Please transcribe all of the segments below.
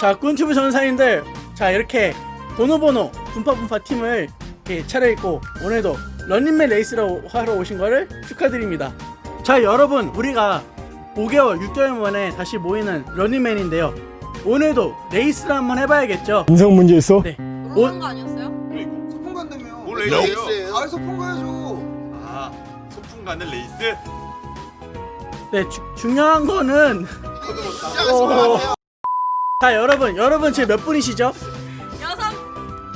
자, 꾼튜브 전사님들, 자 이렇게 보노보노 분파분파 팀을 이렇게 차려입고 오늘도 런닝맨 레이스로 하러 오신 거를 축하드립니다. 자, 여러분 우리가 5개월, 6개월 만에 다시 모이는 런닝맨인데요. 오늘도 레이스를 한번 해봐야겠죠. 인성 문제 있어? 네. 놀러 가는 거 아니었어요? 소풍 간다며 뭘 레이스예요? 가을 소풍 가야죠 아 소풍 가는 레이스? 네, 주- 중요한 거는 어. 자 여러분, 여러분 지금 몇 분이시죠? 여섯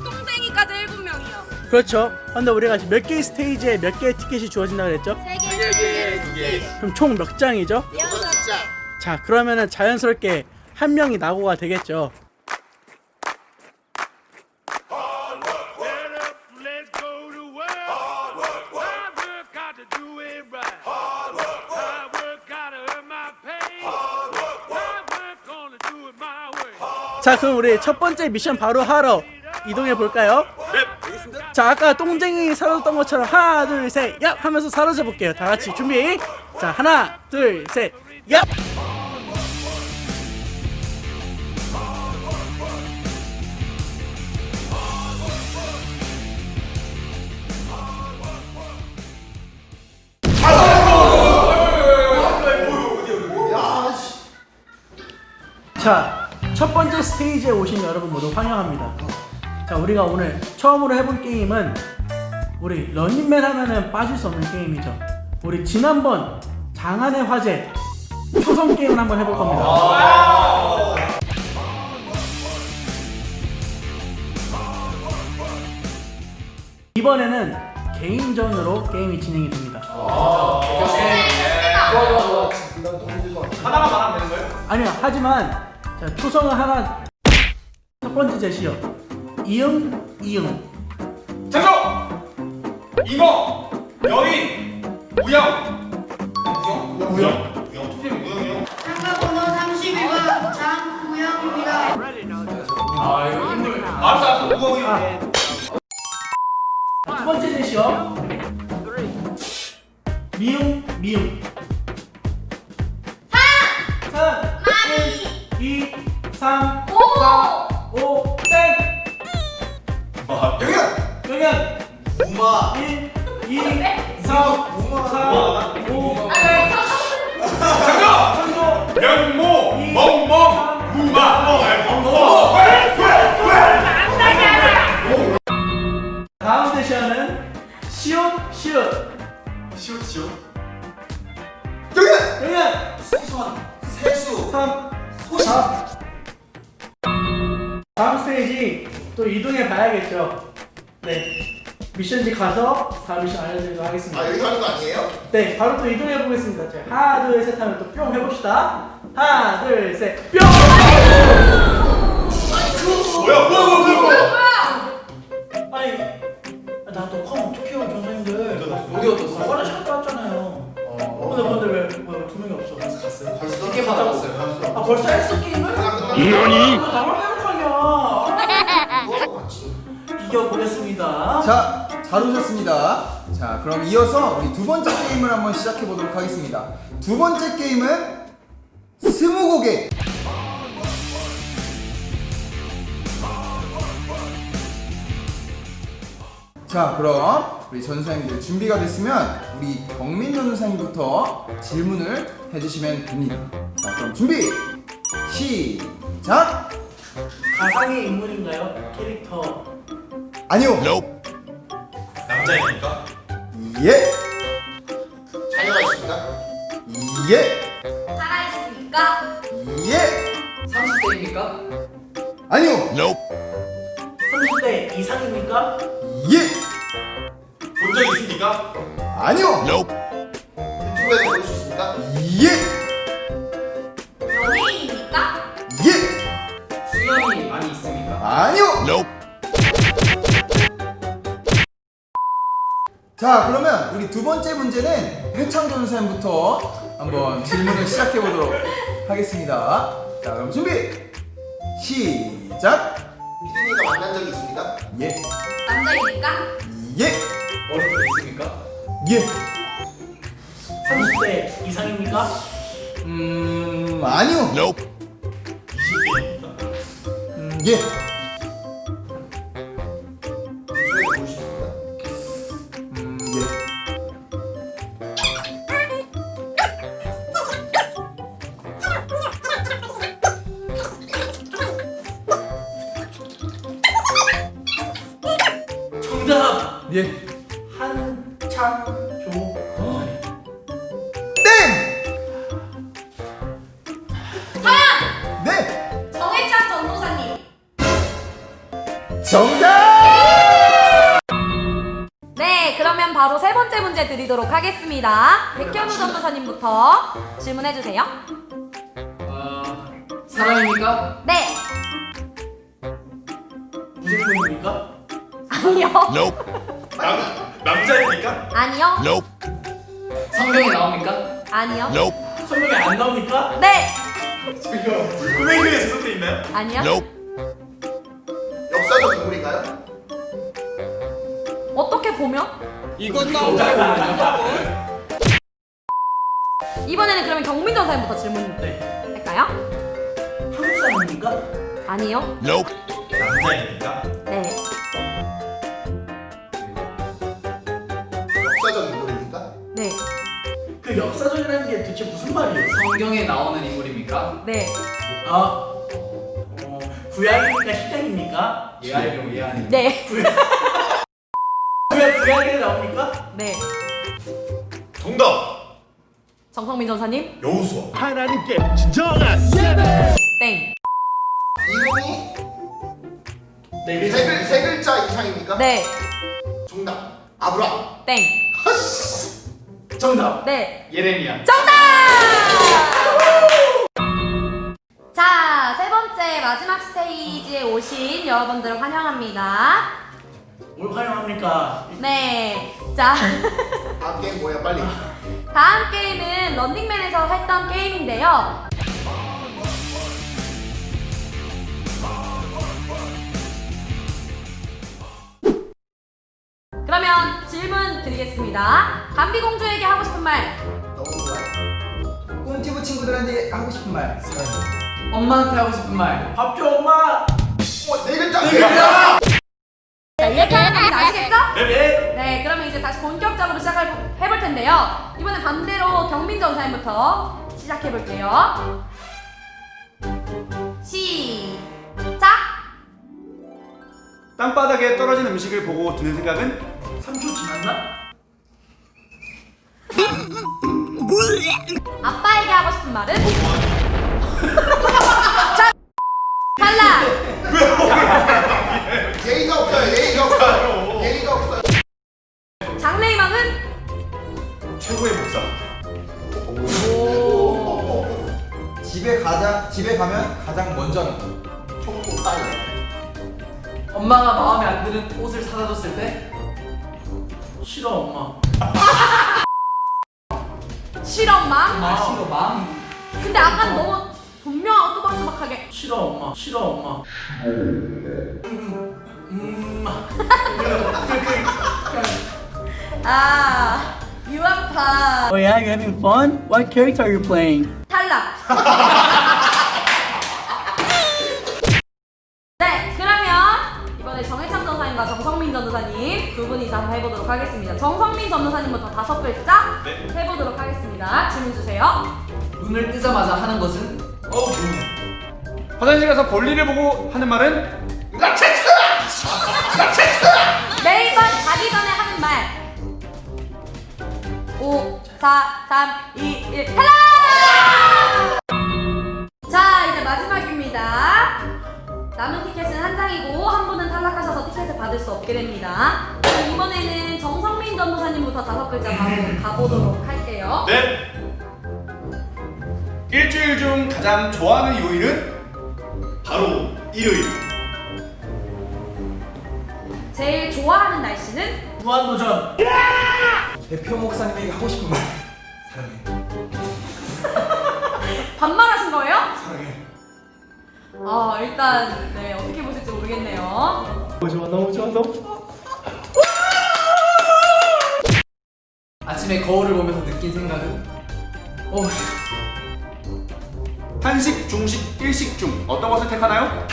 동생이까지 일곱 명이요. 그렇죠. 근데 우리가 지금 몇 개의 스테이지에 몇 개의 티켓이 주어진다고 그랬죠? 세 개, 세 개, 그럼 총 몇 장이죠? 여섯 개. 자, 그러면은 자연스럽게 한 명이 낙오가 되겠죠. 자, 그럼 우리 첫 번째 미션 바로 하러 이동해 볼까요? 자, 아까 똥쟁이 사라졌던 것처럼 하나, 둘, 셋, 얍! 하면서 사라져 볼게요. 다 같이 준비. 자, 하나, 둘, 셋, 얍! 스테이지에 오신 여러분 모두 환영합니다. 자, 우리가 오늘 처음으로 해볼 게임은 우리 런닝맨 하면은 빠질 수 없는 게임이죠. 우리 지난번 장안의 화제 초성 게임을 한번 해볼 겁니다. 이번에는 개인전으로 게임이 진행이 됩니다. 하나만 말하면 되는 거예요? 아니요, 하지만 자, 초성을 하나 첫 번째 제시어 이응 이응 장소! 이모! 여인! 우영! 우영? 우영? 우영? 팀 우영이요? 참가번호 32번 장구영입니다. 아 이거 힘들어 알았어 알았어 우영이요 두 번째 제시어 미응 미응 3 1 2 3 4 5 땡! 영현 영현 우마 1 2 3 4 5 땡! 장소! 천조 명모! 멍멍! 무마! 멍멍! 다음 제시어는 시옷 시옷 시오 영현 영현 세수한 세수 3 4 다음 스테이지 또 이동해 봐야겠죠? 네. 미션지 가서 다음 미션 알려드리도록 하겠습니다. 아 여기서 하는 거 아니에요? 네 바로 또 이동해 보겠습니다. 자, 하나 둘 셋 하면 또 뿅 해봅시다. 하나 둘 셋 뿅! 뭐야 뭐야 뭐야 뭐야 뭐야? 아니 나또 컴 어떡해요 전사님들. 어디 갔어? 화장실 갔다 왔잖아요. 근데 근데 왜두 명이 없어? 갔어요? 벌써 이게 갔어요. 갔어 아 벌써 했어 게임을? 왜 나만 잘 오셨습니다. 자, 그럼 이어서 우리 두 번째 게임을 한번 시작해 보도록 하겠습니다. 두 번째 게임은 스무고개. 자, 그럼 우리 전사님들 준비가 됐으면 우리 경민 전사님부터 질문을 해주시면 됩니다. 자, 그럼 준비 시작. 가상의 인물인가요? 캐릭터 아니요. 남자입니까? 예. 자녀가 있습니까? 예. 살아있습니까? 예. 30대입니까? 아니요. 30대 이상입니까? 예. 본 적 있습니까? 아니요. 유튜브에서 볼 수 있습니까? 예. 연예인입니까? 예. 수염이 많이 있습니까? 아니요. 자 그러면 우리 두 번째 문제는 해창 전사님부터 한번 질문을 시작해 보도록 하겠습니다. 자 그럼 준비 시작. 피디님과 만난 적이 있습니까? 예, 남자입니까? 예, 머리털 있습니까? 예. 30대 이상입니까? 음 아니요. 음, 예. 하겠습니다. 백현우 전도사님부터 질문해 주세요. 어, 사람입니까? 네, 무슨 분입니까? 아니요, 남 남자입니까? 아니요, 성경에 나옵니까? 아니요, 설명이 안 나옵니까? 네, 구매교에서 써져 있나요? 아니요. 역사적 인물인가요? 어떻게 보면? 이건 나온다. 이번에는 그러면 경민 전사님부터 질문 네. 할까요? 한국 사람입니까? 아니요, 남자입니까? 네, 역사적 인물입니까? 네, 그 역사적이라는 게 대체 무슨 말이에요? 성경에 나오는 인물입니까? 네, 아, 어, 구약입니까? 신약입니까? 예아이로 예아이. 네, 구약 구약에 나옵니까? 네. 정답. 정성민 전사님, 여우수아. 하나님께 진정한 땡, 이름이 네, 세, 글 글, 세 글자 이상입니까? 네, 정답. 아브라함. 땡, 정답. 네. 예레미야. 정답! 자, 세 번째 마지막 스테이지에 오신 여러분들을 환영합니다. 뭘 활용합니까? 네. 자, 다음 게임 뭐야 빨리. 다음 게임은 런닝맨에서 했던 게임인데요. 그러면 질문 드리겠습니다. 담비 공주에게 하고 싶은 말. 너무. 꿈티브 친구들한테 하고 싶은 말. 엄마한테 하고 싶은 말. 밥줘 엄마. 어, 네 글자. 네 글자. 자, 텐데요. 이번엔 반대로 경민 전사님부터 시작해 볼게요. 시작. 땅바닥에 떨어진 음식을 보고 드는 생각은 3초 지났나? 아빠에게 하고 싶은 말은? 자, 탈락. 예의가 없어요. 예의가 없어요. 집에 가자 집에 가면 가장 먼저 하는 거. 총포 딸이. 엄마가 마음에 안 드는 옷을 사다 줬을 때 싫어 엄마. 실험망? 아, 싫어 마음이 근데 아까는 너무 분명하고 또박또박하게 싫어 엄마. 싫어 엄마. 음, 음. 아 유학파 Oh yeah, you having fun? What character are you playing? 네, 그러면 이번에 정해찬 전사님과 정성민 전도사님 두 분이서 한번 해보도록 하겠습니다. 정성민 전도사님부터 다섯 글자 네. 해보도록 하겠습니다. 질문 주세요. 눈을 뜨자마자 하는 것은 어우 좋네. 화장실 가서 볼일을 보고 하는 말은 매번 자기 전에 하는 말. 5, 4, 3, 2, 1, 탈락! 받을 수 없게 됩니다. 그럼 이번에는 정성민 전도사님부터 다섯 글자 바로 가보도록 할게요. 네. 일주일 중 가장 좋아하는 요일은 바로 일요일. 제일 좋아하는 날씨는 무한도전 대표 목사님에게 하고 싶은 말. 사랑해. 반말하신 거예요? 사랑해. 아 일단 네 어떻게 보실지 모르겠네요. 아침에 거울을 보면서 느낀 생각은 어 한식, 중식, 일식 중 어떤 것을 택하나요?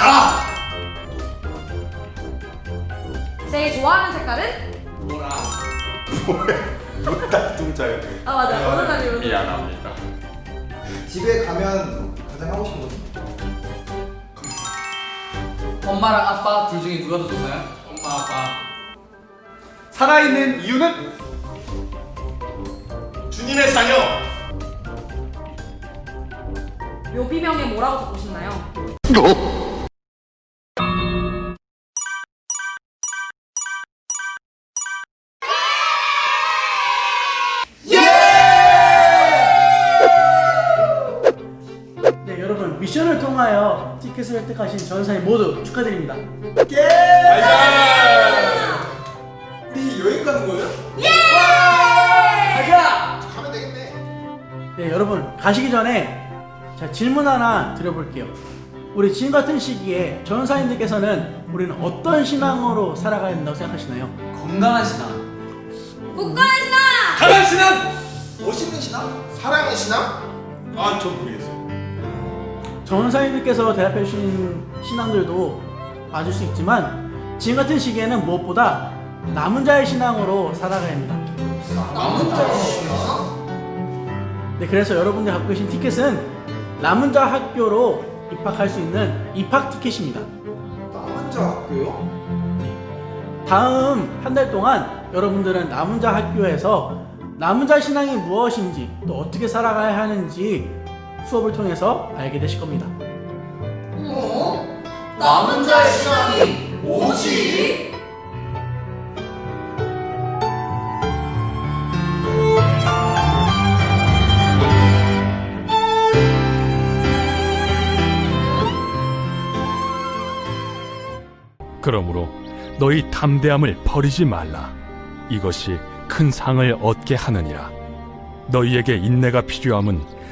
제일 좋아하는 색깔은? 딱 중자요. 아 맞아 어느 날이 미안합니다. 집에 가면 가장 하고 싶은 거. 엄마랑 아빠 둘 중에 누가 더 좋나요? 엄마, 아빠. 살아있는 이유는? 주님의 자녀. 묘비명에 뭐라고 적고 싶나요? 티켓을 획득하신 전사님 모두 축하드립니다 우리 여행 가는 거예요? 가자! 가면 되겠네. 네 여러분 가시기 전에 자 질문 하나 드려볼게요 우리 지금 같은 시기에 전사님들께서는 우리는 어떤 신앙으로 살아가야 된다고 생각하시나요? 건강한 신앙 국가의 신앙! 강한 신앙! 멋있는 신앙? 사랑의 신앙? 아, 전 모르겠어요. 전사님들께서 대답해 주신 신앙들도 맞을 수 있지만 지금 같은 시기에는 무엇보다 남은 자의 신앙으로 살아가야 합니다 남은 자의 신앙? 네, 그래서 여러분들 갖고 계신 티켓은 남은 자 학교로 입학할 수 있는 입학 티켓입니다. 남은 자 학교요? 다음 한 달 동안 여러분들은 남은 자 학교에서 남은 자 신앙이 무엇인지 또 어떻게 살아가야 하는지 수업을 통해서 알게 되실 겁니다. 어? 남은 자의 신앙이 뭐지? 그러므로 너희 담대함을 버리지 말라. 이것이 큰 상을 얻게 하느니라. 너희에게 인내가 필요함은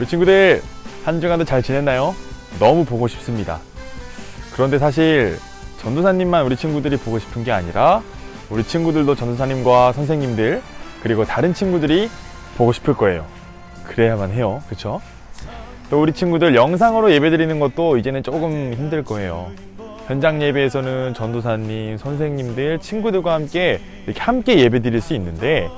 우리 친구들 한 주간도 잘 지냈나요? 너무 보고 싶습니다. 그런데 사실 전도사님만 우리 친구들이 보고 싶은 게 아니라 우리 친구들도 전도사님과 선생님들 그리고 다른 친구들이 보고 싶을 거예요. 그래야만 해요. 그쵸? 또 우리 친구들 영상으로 예배 드리는 것도 이제는 조금 힘들 거예요. 현장 예배에서는 전도사님, 선생님들, 친구들과 함께 이렇게 함께 예배 드릴 수 있는데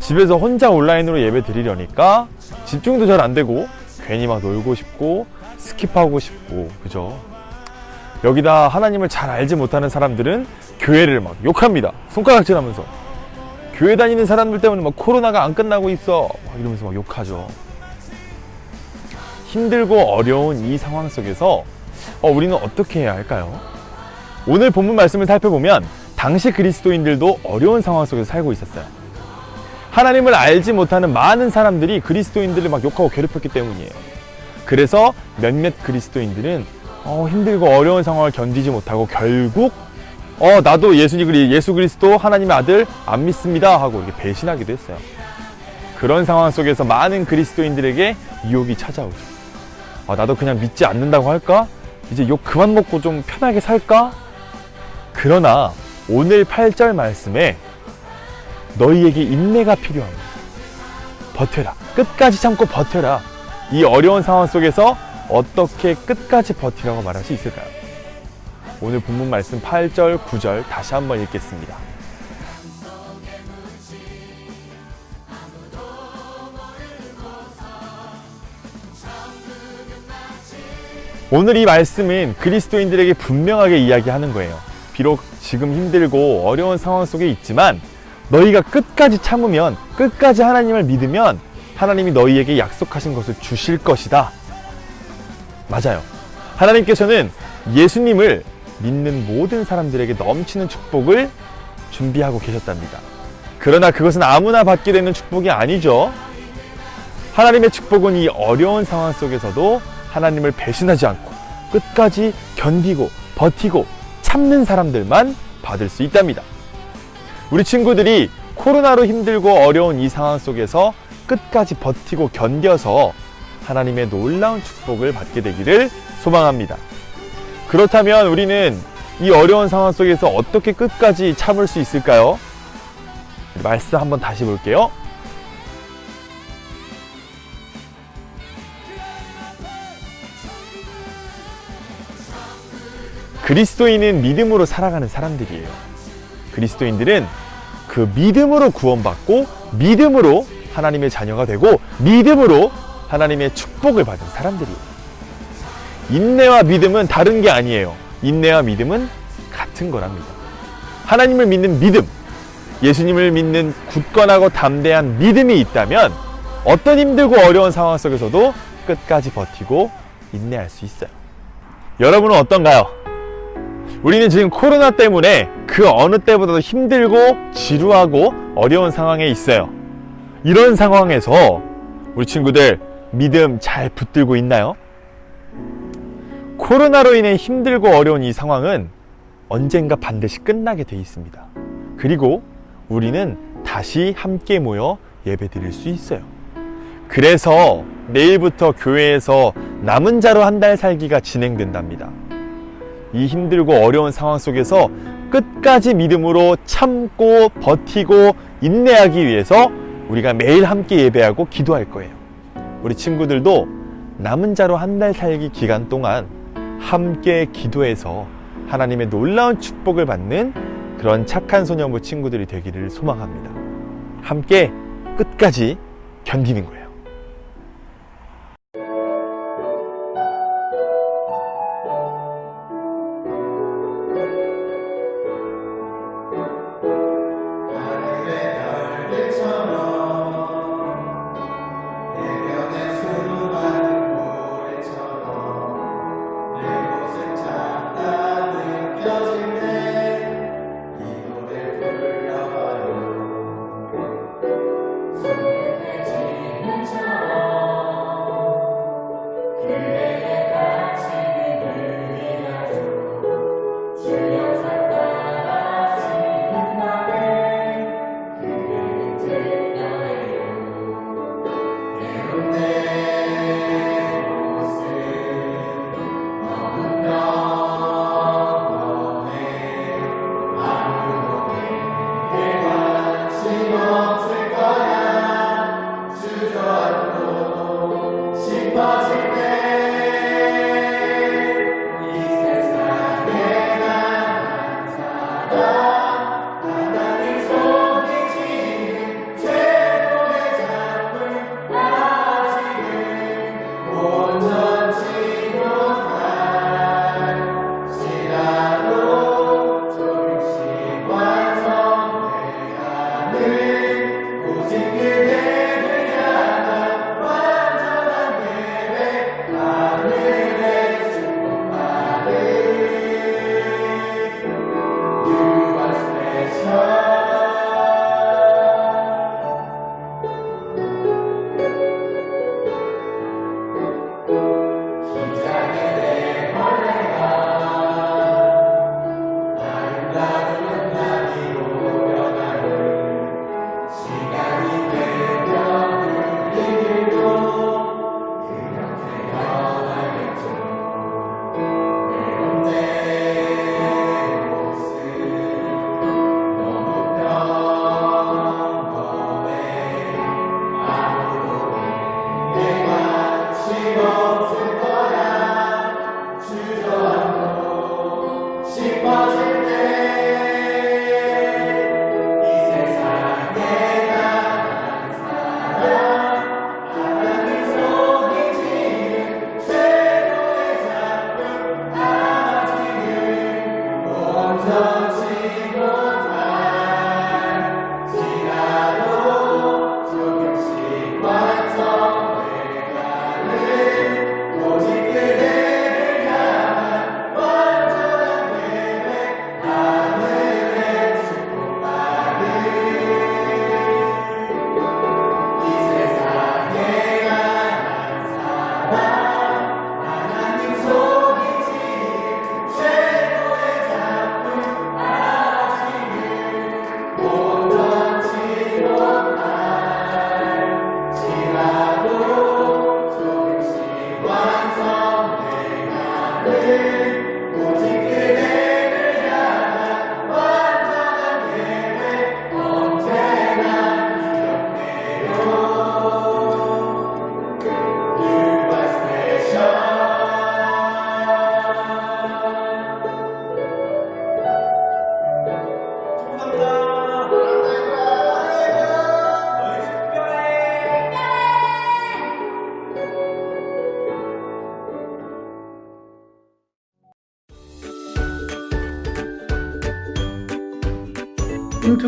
집에서 혼자 온라인으로 예배 드리려니까 집중도 잘 안 되고 괜히 막 놀고 싶고 스킵하고 싶고 그죠? 여기다 하나님을 잘 알지 못하는 사람들은 교회를 막 욕합니다. 손가락질하면서 교회 다니는 사람들 때문에 막 코로나가 안 끝나고 있어 막 이러면서 막 욕하죠. 힘들고 어려운 이 상황 속에서 어, 우리는 어떻게 해야 할까요? 오늘 본문 말씀을 살펴보면 당시 그리스도인들도 어려운 상황 속에서 살고 있었어요. 하나님을 알지 못하는 많은 사람들이 그리스도인들을 막 욕하고 괴롭혔기 때문이에요. 그래서 몇몇 그리스도인들은 어, 힘들고 어려운 상황을 견디지 못하고 결국 어 나도 예수님 그리 예수 그리스도 하나님의 아들 안 믿습니다 하고 이렇게 배신하기도 했어요. 그런 상황 속에서 많은 그리스도인들에게 유혹이 찾아오죠. 아, 나도 그냥 믿지 않는다고 할까? 이제 욕 그만 먹고 좀 편하게 살까? 그러나 오늘 8절 말씀에 너희에게 인내가 필요합니다. 버텨라. 끝까지 참고 버텨라. 이 어려운 상황 속에서 어떻게 끝까지 버티라고 말할 수 있을까요? 오늘 본문 말씀 8절, 9절 다시 한번 읽겠습니다. 오늘 이 말씀은 그리스도인들에게 분명하게 이야기하는 거예요. 비록 지금 힘들고 어려운 상황 속에 있지만 너희가 끝까지 참으면 끝까지 하나님을 믿으면 하나님이 너희에게 약속하신 것을 주실 것이다. 맞아요. 하나님께서는 예수님을 믿는 모든 사람들에게 넘치는 축복을 준비하고 계셨답니다. 그러나 그것은 아무나 받게 되는 축복이 아니죠. 하나님의 축복은 이 어려운 상황 속에서도 하나님을 배신하지 않고 끝까지 견디고 버티고 참는 사람들만 받을 수 있답니다. 우리 친구들이 코로나로 힘들고 어려운 이 상황 속에서 끝까지 버티고 견뎌서 하나님의 놀라운 축복을 받게 되기를 소망합니다. 그렇다면 우리는 이 어려운 상황 속에서 어떻게 끝까지 참을 수 있을까요? 말씀 한번 다시 볼게요. 그리스도인은 믿음으로 살아가는 사람들이에요. 그리스도인들은 그 믿음으로 구원받고 믿음으로 하나님의 자녀가 되고 믿음으로 하나님의 축복을 받은 사람들이에요. 인내와 믿음은 다른 게 아니에요. 인내와 믿음은 같은 거랍니다. 하나님을 믿는 믿음, 예수님을 믿는 굳건하고 담대한 믿음이 있다면 어떤 힘들고 어려운 상황 속에서도 끝까지 버티고 인내할 수 있어요. 여러분은 어떤가요? 우리는 지금 코로나 때문에 그 어느 때보다도 힘들고 지루하고 어려운 상황에 있어요. 이런 상황에서 우리 친구들 믿음 잘 붙들고 있나요? 코로나로 인해 힘들고 어려운 이 상황은 언젠가 반드시 끝나게 돼 있습니다. 그리고 우리는 다시 함께 모여 예배 드릴 수 있어요. 그래서 내일부터 교회에서 남은 자로 한 달 살기가 진행된답니다. 이 힘들고 어려운 상황 속에서 끝까지 믿음으로 참고 버티고 인내하기 위해서 우리가 매일 함께 예배하고 기도할 거예요. 우리 친구들도 남은 자로 한 달 살기 기간 동안 함께 기도해서 하나님의 놀라운 축복을 받는 그런 착한 소년부 친구들이 되기를 소망합니다. 함께 끝까지 견디는 거예요.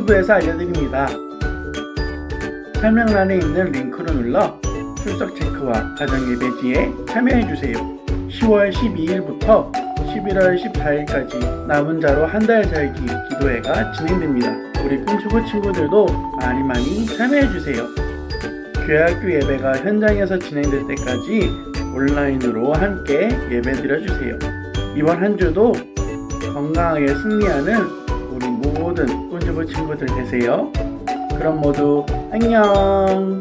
킹투브에서 알려드립니다. 설명란에 있는 링크로 눌러 출석 체크와 가정 예배지에 참여해주세요. 10월 12일부터 11월 14일까지 남은 자로 한 달 살기 기도회가 진행됩니다. 우리 킹투브 친구들도 많이 많이 참여해주세요. 교회학교 예배가 현장에서 진행될 때까지 온라인으로 함께 예배 드려주세요. 이번 한 주도 건강하게 승리하는 모든 꾼주부 친구들 되세요. 그럼 모두 안녕!